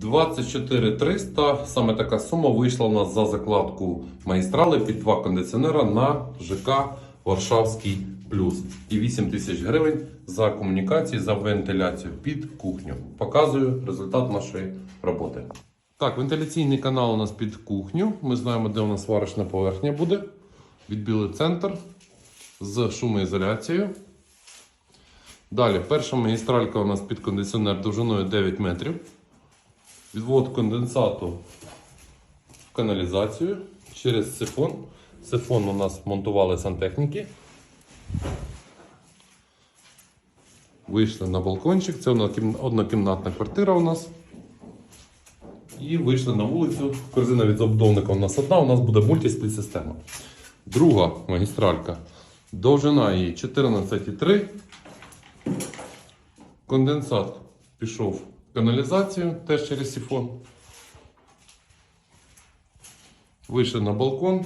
24 300. Саме така сума вийшла у нас за закладку магістрали під два кондиціонера на ЖК Варшавський плюс. І 8 тисяч гривень за комунікації, за вентиляцію під кухню. Показую результат нашої роботи. Так, вентиляційний канал у нас під кухню. Ми знаємо, де у нас варочна поверхня буде. Відбіли центр з шумоізоляцією. Далі, перша магістралька у нас під кондиціонер довжиною 9 метрів. Відвод конденсату в каналізацію через сифон. Сифон у нас монтували сантехніки. Вийшли на балкончик. Це однокімнатна квартира у нас. І вийшли на вулицю. Корзина від забудовника у нас одна, у нас буде мультиспліт система. Друга магістралька. Довжина її 14,3. Конденсат пішов каналізацію теж через сифон. Вийшли на балкон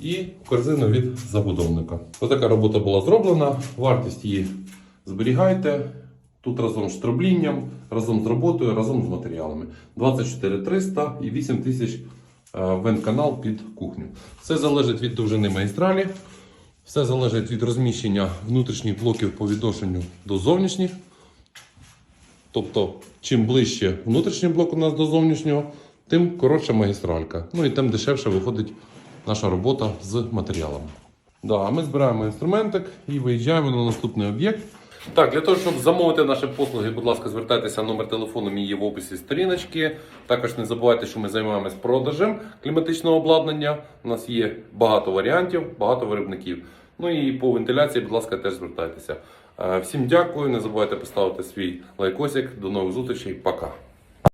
і корзину від забудовника. Ось така робота була зроблена. Вартість її зберігайте. Тут разом з штроблінням, разом з роботою, разом з матеріалами. 24 300 і 8 тисяч вент-канал під кухню. Все залежить від довжини магістралі, все залежить від розміщення внутрішніх блоків по відношенню до зовнішніх. Тобто, чим ближче внутрішній блок у нас до зовнішнього, тим коротша магістралька. Ну і тим дешевше виходить наша робота з матеріалами. Да, ми збираємо інструментик і виїжджаємо на наступний об'єкт. Так, для того, щоб замовити наші послуги, будь ласка, звертайтеся номер телефону мій є в описі сторіночки. Також не забувайте, що ми займаємось продажем кліматичного обладнання. У нас є багато варіантів, багато виробників. Ну і по вентиляції, будь ласка, теж звертайтеся. Е, Всім дякую, не забувайте поставити свій лайкосик. До нових зустрічей. Пока.